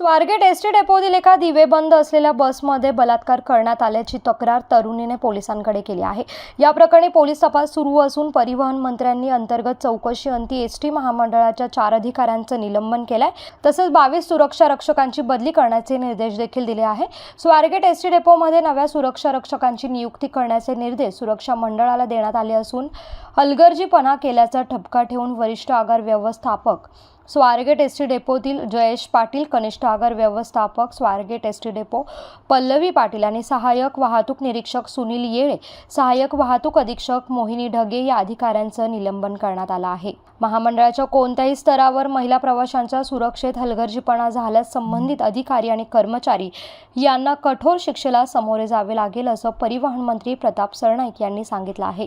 Swargate S T डेपोतील एका दिवे बंद असलेल्या बसमध्ये बलात्कार करण्यात आल्याची तक्रार तरुणीने पोलिसांकडे केली आहे. या प्रकरणी पोलीस तपास सुरू असून परिवहन मंत्र्यांनी अंतर्गत चौकशी अंती एस टी महामंडळाच्या चार अधिकाऱ्यांचं निलंबन केलंय. तसंच बावीस सुरक्षा रक्षकांची बदली करण्याचे निर्देश देखील दिले आहे. स्वारगेट एस टी डेपोमध्ये नव्या सुरक्षा रक्षकांची नियुक्ती करण्याचे निर्देश सुरक्षा मंडळाला देण्यात आले असून हलगर्जीपणा केल्याचा ठपका ठेवून वरिष्ठ आगार व्यवस्थापक स्वारगेट एस टी डेपोतील जयेश पाटील कनिष्ठ आगार व्यवस्थापक Swargate S T depot Pallavi Patil आणि सहाय्यक वाहतूक निरीक्षक सुनील येळे सहाय्यक वाहतूक अधीक्षक मोहिनी ढगे या अधिकाऱ्यांचं निलंबन करण्यात आलं आहे. महामंडळाच्या कोणत्याही स्तरावर महिला प्रवाशांच्या सुरक्षेत हलगर्जीपणा झाल्यास संबंधित अधिकारी आणि कर्मचारी यांना कठोर शिक्षेला सामोरे जावे लागेल असं परिवहन मंत्री प्रताप सरनाईक यांनी सांगितलं आहे.